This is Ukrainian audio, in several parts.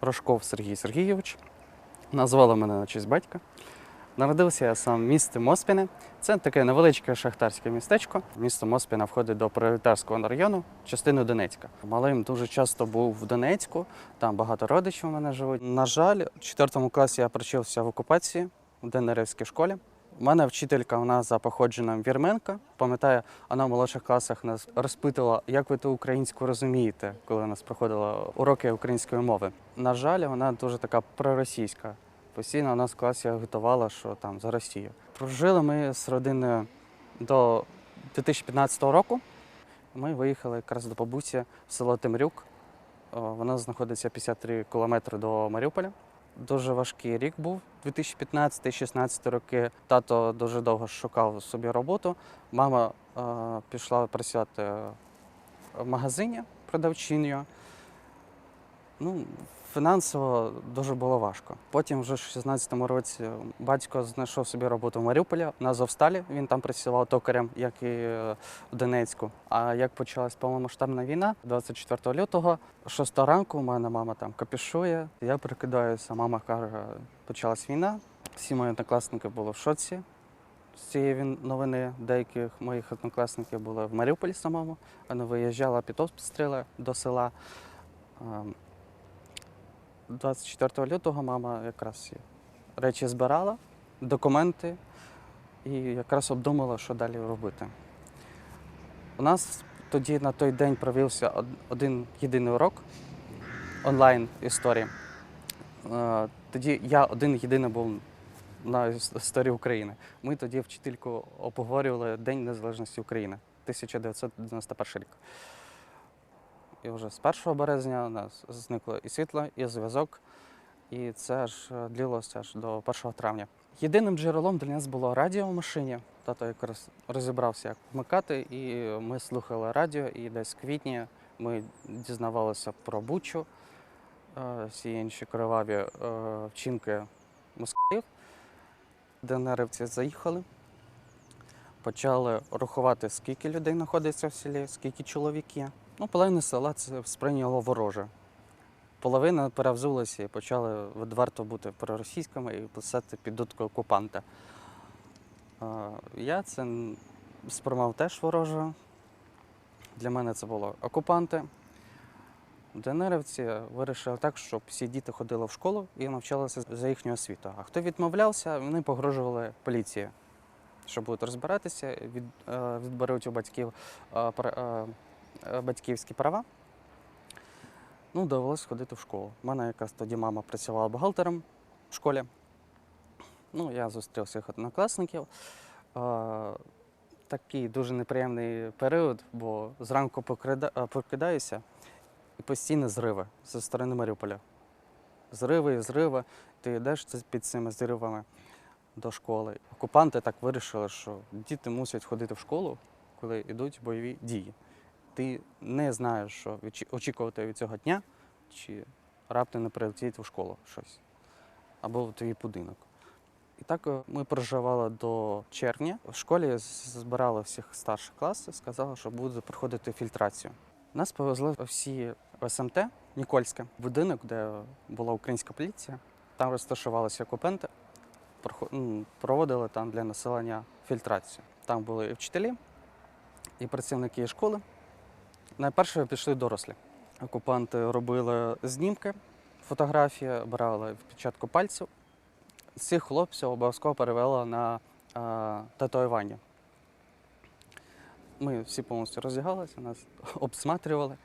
Рожков Сергій Сергійович. Назвали мене на честь батька. Народився я сам в місті Моспіне. Це таке невеличке шахтарське містечко. Місто Моспіна входить до пролетарського району, частини Донецька. Малим дуже часто був в Донецьку, там багато родичів у мене живуть. На жаль, в 4 класі я провчився в окупації в ДНРівській школі. У мене вчителька вона за походженням вірменка. Пам'ятаю, вона в молодших класах нас розпитувала, як ви ту українську розумієте, коли у нас проходила уроки української мови. На жаль, вона дуже така проросійська. Постійно нас в класі агітувала, що там за Росію. Прожили ми з родиною до 2015 року. Ми виїхали якраз до бабусі в село Темрюк. Воно знаходиться 53 кілометри до Маріуполя. Дуже важкий рік був 2015-16 роки. Тато дуже довго шукав собі роботу. Мама е, пішла працювати в магазині продавчиною. Ну, фінансово дуже було важко. Потім, вже в 16-му році, батько знайшов собі роботу в Маріуполі на Зовсталі. Він там працював токарем, як і е, в Донецьку. А як почалась повномасштабна війна, 24 лютого, 6 ранку, у мене мама там капішує. Я прикидаюся, мама каже, почалась війна. Всі мої однокласники були в шоці з цієї новини. Деяких моїх однокласників були в Маріуполі самому. Вони виїжджали під обстріли до села. Ем, 24 лютого мама якраз речі збирала, документи і якраз обдумала, що далі робити. У нас тоді на той день провівся один єдиний урок онлайн історії. Е, Тоді я один єдиний був на історії України. Ми тоді вчительку обговорювали День Незалежності України 1991 рік. І вже з 1 березня у нас зникло і світло, і зв'язок, і це ж е, длилося аж до 1 травня. Єдиним джерелом для нас було радіо в машині. Тато якраз розібрався, як вмикати, і ми слухали радіо, і десь в квітні ми дізнавалися про Бучу, е, всі інші криваві е, вчинки москалів. ДНРівці заїхали, почали рахувати, скільки людей знаходиться в селі, скільки чоловіків. Ну, половина села це сприйняло вороже. Половина перевзулася і почали відверто бути проросійськими і писати під дудку окупанта. Я це сприймав теж вороже. Для мене це було окупанти. ДНРівці вирішили так, щоб всі діти ходили в школу і навчалися за їхню освіту. А хто відмовлявся, вони погрожували поліції, що будуть розбиратися, від, е, відберуть у батьків е, е, батьківські права. Ну, довелося ходити в школу. У мене якраз тоді мама працювала бухгалтером в школі. Ну, я зустрів всіх однокласників. Такий дуже неприємний період, бо зранку прокидаюся і постійні зриви зі сторони Маріуполя. Зриви і зриви. Ти йдеш під цими зривами до школи. Окупанти так вирішили, що діти мусять ходити в школу, коли йдуть бойові дії. Ти не знаєш, що очікувати від цього дня, чи раптом не прилетить в школу щось або в твій будинок. І так е, ми проживали до червня. В школі збирали всіх старших класів, сказали, що будуть проходити фільтрацію. Нас повезли всі в СМТ Нікольське, будинок, де була українська поліція. Там розташувалися окупанти, проводили там для населення фільтрацію. Там були і вчителі, і працівники школи. Найперше пішли дорослі. Окупанти робили знімки, фотографії, брали відпечатку пальців. Цих хлопців обов'язково перевели на а, татуювання. Ми всі повністю роздягалися, нас обсматрювали,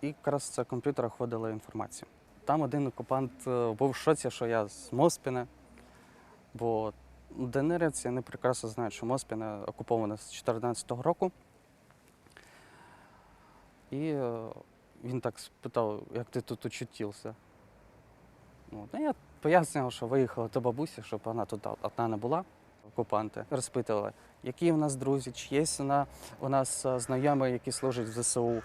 і якраз з комп'ютера входила інформація. Там один окупант е, був в шоці, що я з Моспіна, бо ДНРівці вони прекрасно знають, що Моспіне окуповане з 2014 року. І е, він так спитав, як ти тут очутився. Ну, я пояснював, що виїхала до бабусі, щоб вона тут одна не була, окупанти. Розпитували, які в нас друзі, чи є вона, у нас е, знайомі, які служать в ЗСУ, е,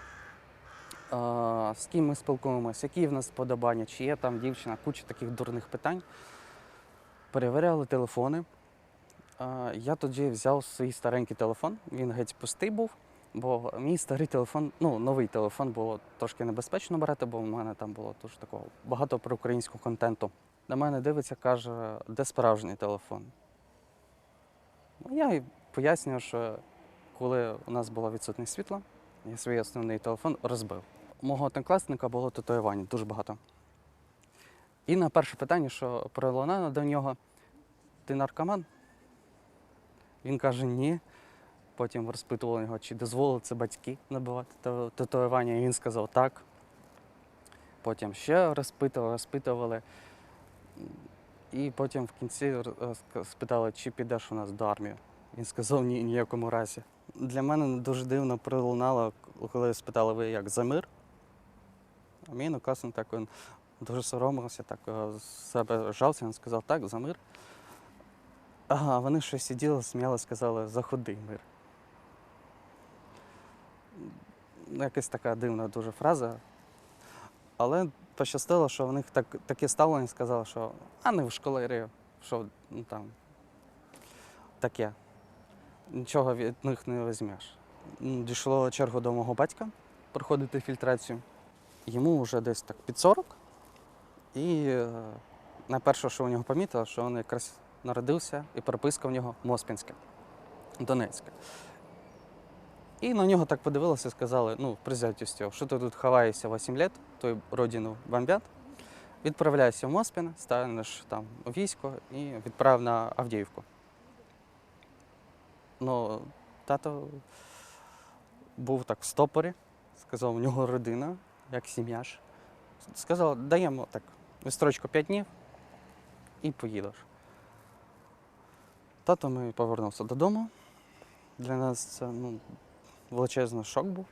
з ким ми спілкуємося, які в нас вподобання, чи є там дівчина, куча таких дурних питань. Перевіряли телефони. Я тоді взяв свій старенький телефон, він геть пустий був. Бо мій старий телефон, ну новий телефон було трошки небезпечно брати, бо в мене там було дуже такого багато про українського контенту. На мене дивиться, каже, де справжній телефон. Ну, я пояснюю, що коли у нас було відсутне світло, я свій основний телефон розбив. Мого однокласника було татуювань дуже багато. І на перше питання, що пролунало до нього, ти наркоман? Він каже, ні. Потім розпитували його, чи дозволили це батьки набивати татуювання, і він сказав так. Потім ще розпитували, розпитували. І потім в кінці спитали, чи підеш у нас до армії. Він сказав ні, ніякому разі. Для мене дуже дивно пролунало, коли спитали, ви як за мир? А мій однокласник так він дуже соромився, так е, себе жался, він сказав, так, за мир. Ага, вони щось сиділи, сміяли, сказали, за худий мир. Ну, Якась така дивна дуже фраза. Але пощастило, що в них так, таке ставлення сказали, що а не в школярі, що ну, там таке. Нічого від них не візьмеш. Дійшло чергу до мого батька проходити фільтрацію. Йому вже десь так під 40. І е, найперше, що у нього помітило, що він якраз народився і прописка в нього Моспінська, Донецька. І на нього так подивилися і сказали: ну, призятістю, що ти тут ховаєшся 8 років, твою родину бомбять. Відправляйся в Моспін, станеш там у військо і відправ на Авдіївку. Ну, тато був так в стопорі, сказав, у нього родина, як сім'я ж. Сказав, даємо так, відстрочку 5 днів і поїдеш. Тато ми повернувся додому. Для нас це ну, величезний шок був.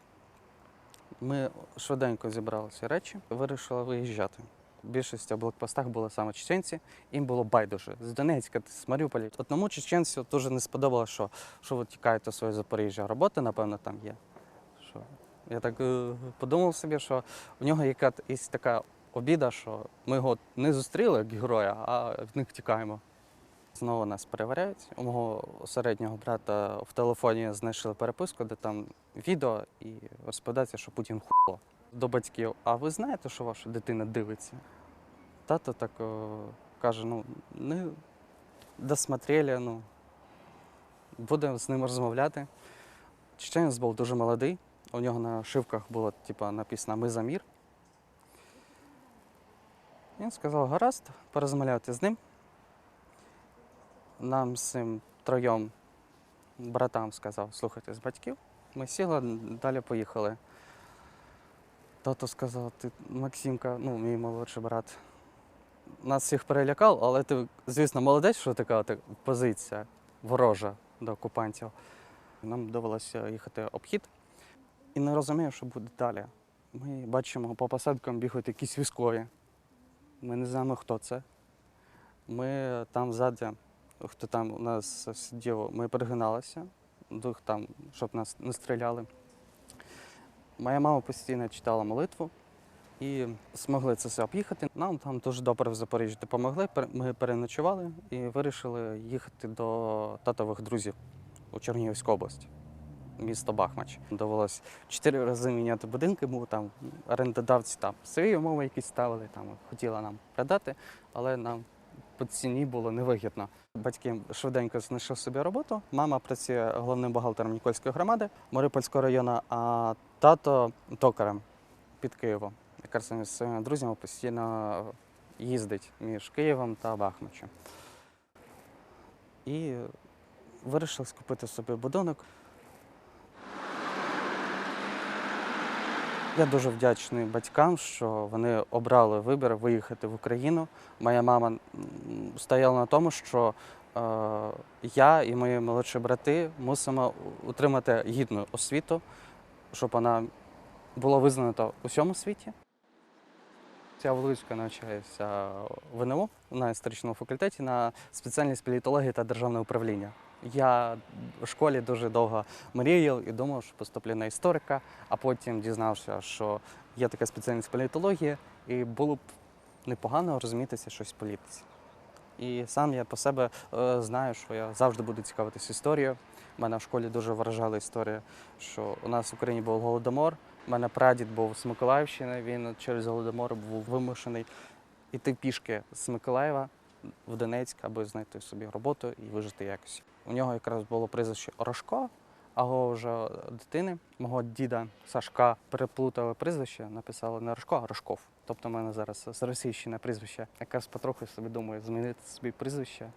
Ми швиденько зібрали всі речі, вирішили виїжджати. Більшість в блокпостах були саме чеченці, їм було байдуже. З Донецька, з Маріуполя. Одному чеченцю дуже не сподобалося, що, що ви тікаєте своє Запоріжжя. Робота, напевно, там є. Що? Я так е, подумав собі, що в нього яка є така обіда, що ми його не зустріли як героя, а в них тікаємо. Знову нас перевіряють. У мого середнього брата в телефоні знайшли переписку, де там відео і розповідається, що Путін хуйло. До батьків. А ви знаєте, що ваша дитина дивиться? Тато так о, каже: ну, не досмотрели, ну, будемо з ним розмовляти. Чеченець був дуже молодий. У нього на шивках було типу, написано Ми за мір. Він сказав, гаразд, порозмовляйте з ним. Нам з цим троєм братам сказав, слухайте з батьків. Ми сіли, далі поїхали. Тато сказав, ти Максимка, ну, мій молодший брат, нас всіх перелякав, але ти, звісно, молодець, що така от позиція ворожа до окупантів. Нам довелося їхати обхід і не розумію, що буде далі. Ми бачимо, по посадкам бігають якісь військові. Ми не знаємо, хто це. Ми там ззаді, хто там у нас сидів, ми перегиналися, дух там, щоб нас не стріляли. Моя мама постійно читала молитву і змогли це все об'їхати. Нам там дуже добре в Запоріжжі допомогли. Ми переночували і вирішили їхати до татових друзів у Чернігівську область, місто Бахмач. Довелося чотири рази міняти будинки, бо там орендодавці там свої умови якісь ставили, там хотіли нам продати, але нам по ціні було невигідно. Батьки швиденько знайшли собі роботу. Мама працює головним бухгалтером Нікольської громади Маріупольського району, а тато токарем під Києвом. Якраз зі своїми друзями постійно їздить між Києвом та Бахмачем. І вирішили скупити собі будинок. Я дуже вдячний батькам, що вони обрали вибір виїхати в Україну. Моя мама стояла на тому, що е, я і мої молодші брати мусимо отримати гідну освіту, щоб вона була визнана у всьому світі. Я в Луцьку навчаюся в НМУ на історичному факультеті на спеціальність політології та державне управління. Я в школі дуже довго мріяв і думав, що поступлю на історика, а потім дізнався, що є така спеціальність політології, і було б непогано розумітися щось в політиці. І сам я по себе е, знаю, що я завжди буду цікавитися історією, У Мене в школі дуже вражала історія, що у нас в Україні був голодомор. У мене прадід був з Миколаївщини, він через голодомор був вимушений іти пішки з Миколаєва в Донецьк, аби знайти собі роботу і вижити якось. У нього якраз було прізвище Орошко, а його вже дитини, мого діда Сашка, переплутали прізвище, написали не Орошко, а Рожков. Тобто в мене зараз з російщини прізвище. Якраз потроху собі думаю змінити собі прізвище.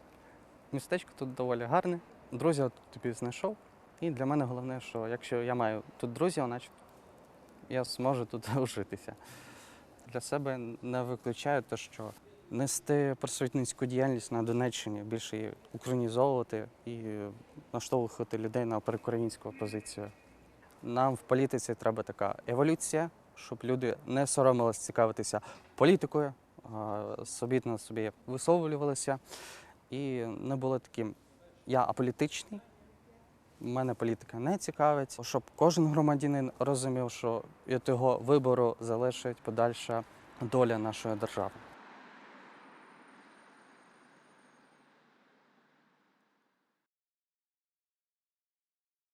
Містечко тут доволі гарне. Друзів тут тобі знайшов. І для мене головне, що якщо я маю тут друзів, значить я зможу тут ужитися. Для себе не виключаю те, що нести просвітницьку діяльність на Донеччині, більше її українізовувати і наштовхувати людей на перекорінську позицію. Нам в політиці треба така еволюція, щоб люди не соромились цікавитися політикою, собі на собі висловлювалися і не були таким я аполітичний. Мене політика не цікавить, щоб кожен громадянин розумів, що від його вибору залежить подальша доля нашої держави.